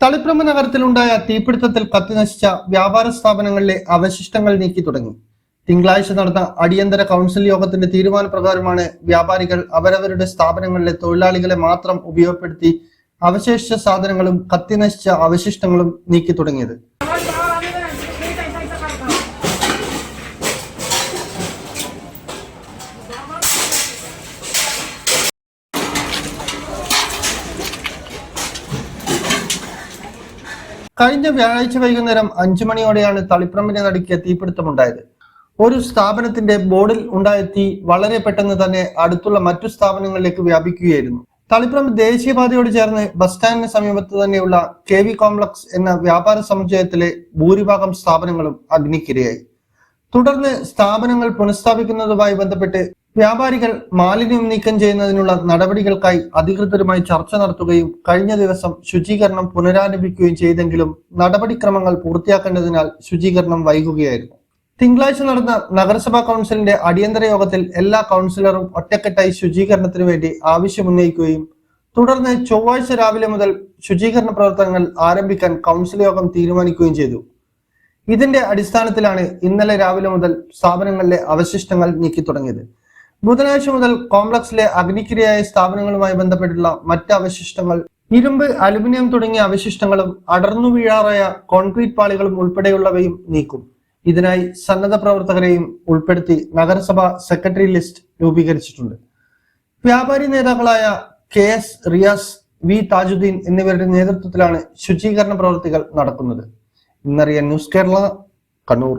തളിപ്രമ നഗരത്തിലുണ്ടായ തീപിടുത്തത്തിൽ കത്തിനശിച്ച വ്യാപാര സ്ഥാപനങ്ങളിലെ അവശിഷ്ടങ്ങൾ നീക്കി തുടങ്ങി. തിങ്കളാഴ്ച നടന്ന അടിയന്തര കൗൺസിൽ യോഗത്തിന്റെ തീരുമാനപ്രകാരമാണ് വ്യാപാരികൾ അവരവരുടെ സ്ഥാപനങ്ങളിലെ തൊഴിലാളികളെ മാത്രം ഉപയോഗപ്പെടുത്തി അവശേഷിച്ച സാധനങ്ങളും കത്തിനശിച്ച അവശിഷ്ടങ്ങളും നീക്കി തുടങ്ങിയത്. കഴിഞ്ഞ വ്യാഴാഴ്ച വൈകുന്നേരം അഞ്ചു മണിയോടെയാണ് തളിപ്രമ്പിനെ നടുക്കിയ തീപിടുത്തമുണ്ടായത്. ഒരു സ്ഥാപനത്തിന്റെ ബോർഡിൽ ഉണ്ടായ തീ വളരെ പെട്ടെന്ന് തന്നെ അടുത്തുള്ള മറ്റു സ്ഥാപനങ്ങളിലേക്ക് വ്യാപിക്കുകയായിരുന്നു. തളിപ്രമ്പ് ദേശീയപാതയോട് ചേർന്ന് ബസ് സ്റ്റാൻഡിന് സമീപത്ത് തന്നെയുള്ള കെ വി കോംപ്ലക്സ് എന്ന വ്യാപാര സമുച്ചയത്തിലെ ഭൂരിഭാഗം സ്ഥാപനങ്ങളും അഗ്നിക്കിരയായി. തുടർന്ന് സ്ഥാപനങ്ങൾ പുനഃസ്ഥാപിക്കുന്നതുമായി ബന്ധപ്പെട്ട് വ്യാപാരികൾ മാലിന്യം നീക്കം ചെയ്യുന്നതിനുള്ള നടപടികൾക്കായി അധികൃതരുമായി ചർച്ച നടത്തുകയും കഴിഞ്ഞ ദിവസം ശുചീകരണം പുനരാരംഭിക്കുകയും ചെയ്തെങ്കിലും നടപടിക്രമങ്ങൾ പൂർത്തിയാക്കേണ്ടതിനാൽ ശുചീകരണം വൈകുകയായിരുന്നു. തിങ്കളാഴ്ച നടന്ന നഗരസഭാ കൗൺസിലിന്റെ അടിയന്തര യോഗത്തിൽ എല്ലാ കൗൺസിലറും ഒറ്റക്കെട്ടായി ശുചീകരണത്തിനു വേണ്ടി ആവശ്യമുന്നയിക്കുകയും തുടർന്ന് ചൊവ്വാഴ്ച രാവിലെ മുതൽ ശുചീകരണ പ്രവർത്തനങ്ങൾ ആരംഭിക്കാൻ കൗൺസിൽ യോഗം തീരുമാനിക്കുകയും ചെയ്തു. ഇതിന്റെ അടിസ്ഥാനത്തിലാണ് ഇന്നലെ രാവിലെ മുതൽ സ്ഥാപനങ്ങളിലെ അവശിഷ്ടങ്ങൾ നീക്കി തുടങ്ങിയത് ബുധനാഴ്ച മുതൽ കോംപ്ലക്സിലെ അഗ്നിക്കിരയായ സ്ഥാപനങ്ങളുമായി ബന്ധപ്പെട്ടുള്ള മറ്റ് അവശിഷ്ടങ്ങൾ ഇരുമ്പ് അലുമിനിയം തുടങ്ങിയ അവശിഷ്ടങ്ങളും അടർന്നു വീഴാറായ കോൺക്രീറ്റ് പാളികളും ഉൾപ്പെടെയുള്ളവയും നീക്കും. ഇതിനായി സന്നദ്ധ പ്രവർത്തകരെയും ഉൾപ്പെടുത്തി നഗരസഭ സെക്രട്ടറി ലിസ്റ്റ് രൂപീകരിച്ചിട്ടുണ്ട്. വ്യാപാരി നേതാക്കളായ K S Riyas V Tajuddin എന്നിവരുടെ നേതൃത്വത്തിലാണ് ശുചീകരണ പ്രവൃത്തികൾ നടക്കുന്നത്. ഇന്നറിയ ന്യൂസ് കേരള കണ്ണൂർ.